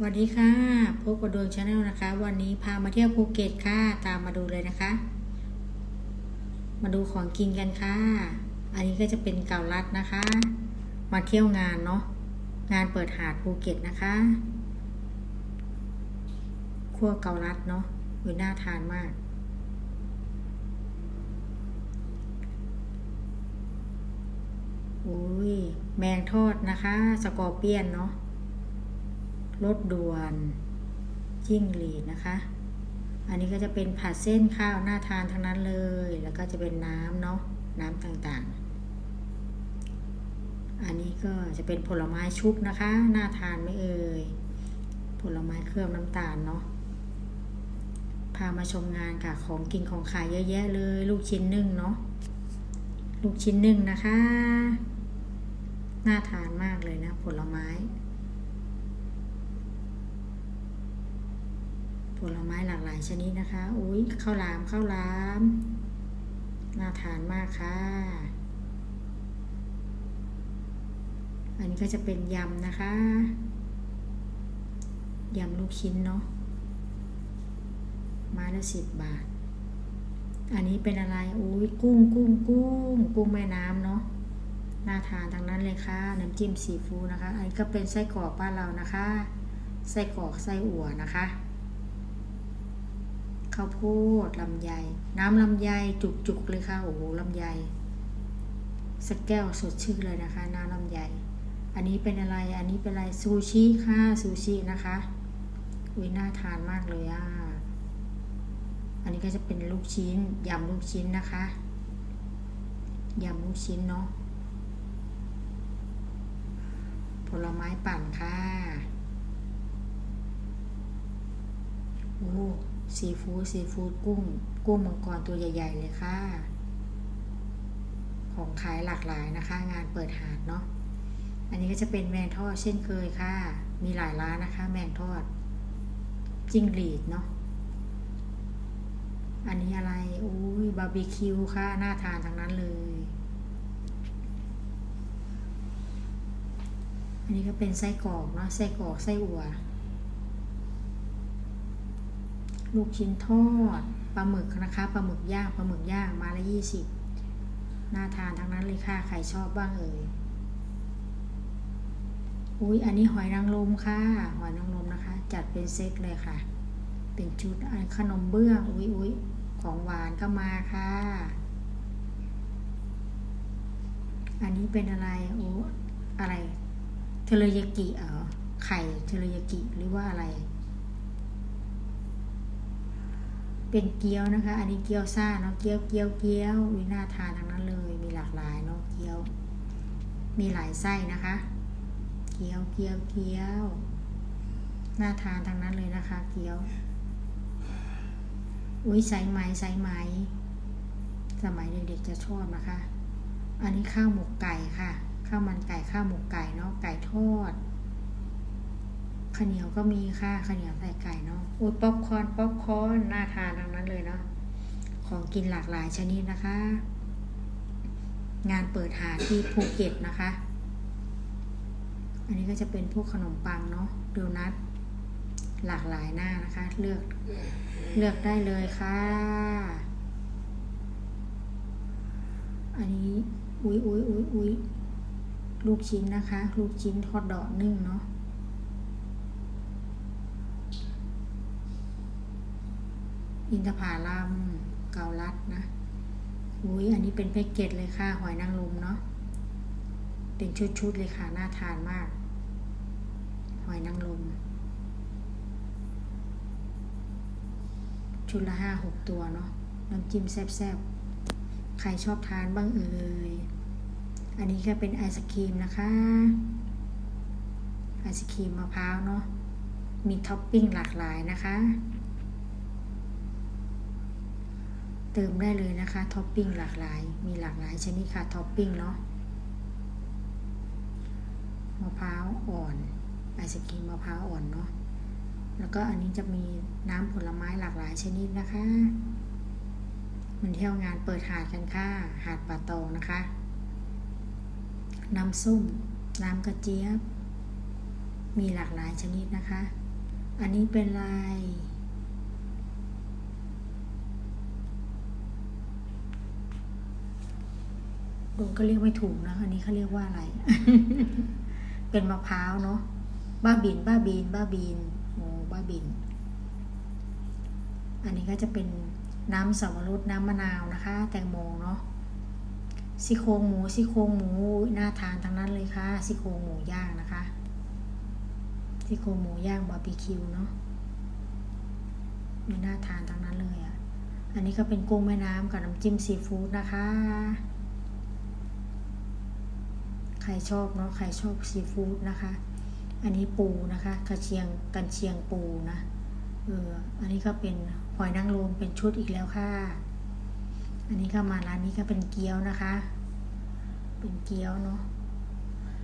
สวัสดีค่ะพบกับดวงชาแนลนะคะ วันนี้พามาเที่ยวภูเก็ตค่ะ ตามมาดูเลยนะคะ มาดูของกินกันค่ะ อันนี้ก็จะเป็นเกาลัดนะคะ มาเที่ยวงานเนาะงานเปิดหาดภูเก็ตนะคะคั่วเกาลัดเนาะวิน่าทานมาก อุ้ยแมงทอดนะคะ สกอร์เปียนเนาะ รถด่วนจิ้งหรีดนะคะ อันนี้ก็จะเป็นผัดเส้นข้าวน่าทานทั้งนั้นเลย แล้วก็จะเป็นน้ำเนาะน้ำต่างๆ อันนี้ก็จะเป็นผลไม้ชุบนะคะน่าทานไม่เอ่ยผลไม้เคลือบน้ำตาลเนาะพามาชมงานค่ะของกินของขายเยอะแยะเลย ลูกชิ้นนึ่งเนาะลูกชิ้นนึ่งนะคะ น่าทานมากเลยนะผลไม้ ผลไม้หลากหลายชนิดนะคะ อุ้ยข้าวหลามข้าวหลาม น่าทานมากค่ะ อันนี้ก็จะเป็นยำนะคะ ยำลูกชิ้นเนาะม้ละสิบบาท อันนี้เป็นอะไร อุ้ยกุ้งกุ้งกุ้ง กุ้งแม่น้ำเนาะ น่าทานทั้งนั้นเลยค่ะ น้ำจิ้มซีฟู้ดนะคะ อันนี้ก็เป็นไส้กรอกบ้านเรานะคะ ไส้กรอกไส้อั่วนะคะ ข้าวโพดลำไย น้ำลำไยจุกๆเลยค่ะโอ้โหลำไยสักแก้วสดชื่นเลยนะคะ น้ำลำไย อันนี้เป็นอะไรอันนี้เป็นอะไรซูชิค่ะซูชินะคะอุ้ยน่าทานมากเลยอะอันนี้ก็จะเป็นลูกชิ้นยำลูกชิ้นนะคะยำลูกชิ้นเนาะผลไม้ปั่นค่ะโอ้ ซีฟู้ดซีฟู้ดกุ้ง กุ้งมังกรตัวใหญ่ ๆ เลยค่ะ ของขายหลากหลายนะคะ งานเปิดหาดเนาะอันนี้ก็จะเป็นแมงทอดเช่นเคยค่ะ มีหลายร้านนะคะ แมงทอด จิ้งหรีดเนาะอันนี้อะไรอุ้ยบาร์บีคิวค่ะ น่าทานทั้งนั้นเลย อันนี้ก็เป็นไส้กรอกเนาะไส้กรอกไส้อั่ว ลูกชิ้นทอดปลาหมึกนะคะปลาหมึกย่างปลาหมึกย่างมาละยี่สิบน่าทานทั้งนั้นเลยค่ะใครชอบบ้างเอ่ยอุ้ยอันนี้หอยนางรมค่ะหอยนางรมนะคะ จัดเป็นเซตเลยค่ะ เป็นชุดอันขนมเบื้องอุ้ยอุ้ยของหวานก็มาค่ะ อันนี้เป็นอะไรโอ้อะไรเทเลยากิเหรอไข่เทเลยากิหรือว่าอะไร เป็นเกี๊ยวนะคะ อันนี้เกี๊ยวซ่าเนาะเกี๊ยวเกี๊ยวเกี๊ยววิน่าทานทั้งนั้นเลย มีหลากหลายเนาะเกี๊ยว มีหลายไส้นะคะ เกี๊ยวเกี๊ยวเกี๊ยวน่าทานทั้งนั้นเลยนะคะ เกี๊ยว อุ้ยไซไหมไซไหม สมัยเด็กๆจะชอบนะคะ อันนี้ข้าวหมกไก่ค่ะ ข้าวมันไก่ข้าวหมกไก่เนาะไก่ทอด ข้าวเหนียวก็มีค่ะข้าวเหนียวใส่ไก่เนาะอุ้ยป๊อปคอร์นป๊อปคอร์นน่าทานทั้งนั้นเลยเนาะของกินหลากหลายชนิดนะคะ งานเปิดหาที่ภูเก็ตนะคะ อันนี้ก็จะเป็นพวกขนมปังเนาะโดนัทหลากหลายหน้านะคะ เลือกเลือกได้เลยค่ะ อันนี้อุ้ยอุ้ยอุ้ยอุ้ยลูกชิ้นนะคะ ลูกชิ้นทอดดอกนึ่งเนาะ อินทผลัมเกาลัดนะอุ้ยอันนี้เป็นแพ็กเกจเลยค่ะ หอยนางรมเนาะ เป็นชุดๆเลยค่ะ น่าทานมาก หอยนางรมชุดละห้าหกตัวเนาะ น้ำจิ้มแซ่บๆ ใครชอบทานบ้างเอ่ย อันนี้ก็เป็นไอศครีมนะคะ ไอศครีมมะพร้าวเนาะ มีท็อปปิ้งหลากหลายนะคะ เติมได้เลยนะคะท็อปปิ้งหลากหลาย มีหลากหลายชนิดค่ะท็อปปิ้งเนาะมะพร้าวอ่อนไอศครีมมะพร้าวอ่อนเนาะแล้วก็อันนี้จะมีน้ำผลไม้หลากหลายชนิดนะคะมันเที่ยวงานเปิดหาดกันค่ะ หาดป่าตองนะคะ น้ำส้ม น้ำกระเจี๊ยบ มีหลากหลายชนิดนะคะ อันนี้เป็นลาย ลุงก็เรียกไม่ถูกนะ อันนี้เขาเรียกว่าอะไร เป็นมะพร้าวเนาะ บ้าบิน บ้าบีนบ้าบีนโอ้บ้าบิน อันนี้ก็จะเป็นน้ำสับปะรดน้ำมะนาวนะคะ แตงโมเนาะซี่โครงหมูซี่โครงหมูน่าทานทั้งนั้นเลยค่ะซี่โครงหมูย่างนะคะซี่โครงหมูย่างบาร์บีคิวเนาะมีน่าทานทั้งนั้นเลยอะ่ะ อันนี้ก็เป็นกุ้งแม่น้ำกับน้ำจิ้มซีฟู้ดนะคะ รชอบเนาะใครชอบซีฟู้ดนะคะ อันนี้ปูนะคะกระเชียงกันเชียงปูนะเอออันนี้ก็เป็นหอยนางรมเป็นชุดอีกแล้วค่ะ อันนี้ก็มาร้านนี้ก็เป็นเกี๊ยวนะคะ เป็นเกี๊ยวเนาะ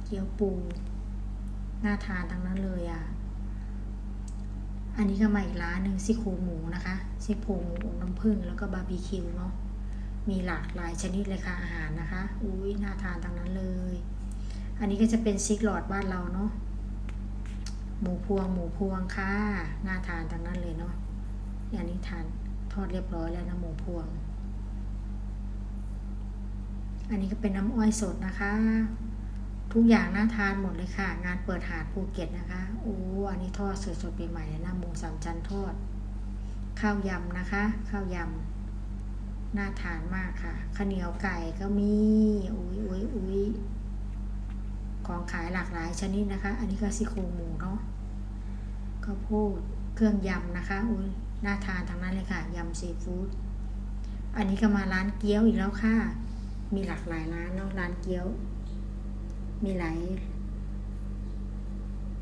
เกี๊ยวปูน่าทานทั้งนั้นเลยอะอันนี้ก็มาอีกร้านหนึ่งซี่โครงหมูนะคะซี่โครงหมูอบน้ำผึ้งแล้วก็บาร์บีคิวเนาะมีหลากหลายชนิดเลยค่ะอาหารนะคะ อุ้ยน่าทานทั้งนั้นเลย อันนี้ก็จะเป็นซิกหลอดบ้านเราเนาะ หมูพวงหมูพวงค่ะ น่าทานทั้งนั้นเลยเนาะอย่างนี้ทานทอดเรียบร้อยแล้วนะหมูพวง อันนี้ก็เป็นน้ำอ้อยสดนะคะ ทุกอย่างน่าทานหมดเลยค่ะ งานเปิดหาดภูเก็ตนะคะ โอ้ อันนี้ทอดสดๆใหม่ๆเลยนะหมูสามชั้นทอด ข้าวยำนะคะ ข้าวยำน่าทานมากค่ะข้าวเหนียวไก่ก็มี อุ้ยอุ้ยอุ้ย ขายหลากหลายชนิดนะคะ อันนี้ก็ซี่โครงหมูเนาะข้าวโพดเครื่องยำนะคะอุ้ยน่าทานทั้งนั้นเลยค่ะยำซีฟู้ดอันนี้ก็มาร้านเกี๊ยวอีกแล้วค่ะ มีหลากหลายร้านเนาะร้านเกี๊ยว มีหลาย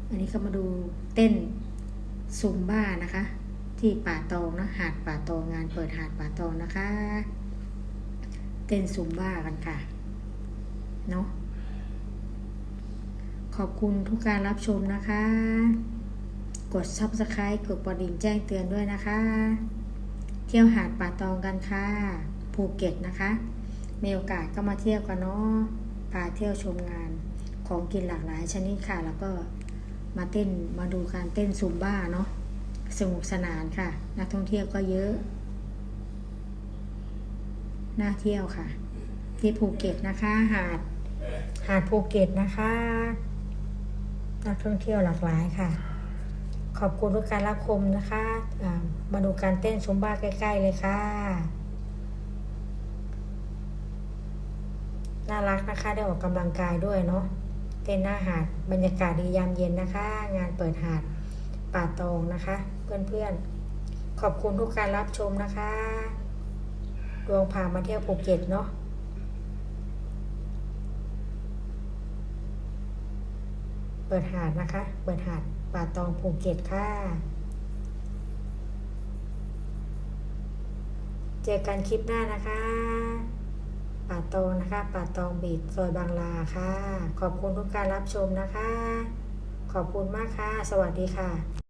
อันนี้ก็มาดูเต้นซุมบ้านะคะ ที่ป่าตองนะหาดป่าตองงานเปิดหาดป่าตองนะคะ เต้นซุมบ้ากันค่ะเนาะ ขอบคุณทุกการรับชมนะคะ กด subscribe กดกระดิ่งแจ้งเตือนด้วยนะคะ เที่ยวหาดป่าตองกันค่ะ ภูเก็ตนะคะ มีโอกาสก็มาเที่ยวกันเนาะพาเที่ยวชมงานของกินหลากหลายชนิดค่ะ แล้วก็มาเต้นมาดูการเต้นซุมบ้าเนาะสนุกสนานค่ะ นักท่องเที่ยวก็เยอะ น่าเที่ยวค่ะ ที่ภูเก็ตนะคะ หาด หาดภูเก็ตนะคะ นักท่องเที่ยวหลากหลายค่ะ ขอบคุณทุกการรับชมนะคะมาดูการเต้นซุมบ้าใกล้ ๆ เลยค่ะ น่ารักนะคะได้ออกกำลังกายด้วยเนาะเต้นหน้าหาดบรรยากาศดียามเย็นนะคะ งานเปิดหาดป่าตองนะคะ เพื่อนๆ ขอบคุณทุกการรับชมนะคะ ดวงพามาเที่ยวภูเก็ตเนาะ ปิดหาดนะคะ เปิดหาดป่าตองภูเก็ตค่ะ เจอกันคลิปหน้านะคะ ป่าตองนะคะ ป่าตองบีดซอยบางลาค่ะ ขอบคุณทุกการรับชมนะคะ ขอบคุณมากค่ะ สวัสดีค่ะ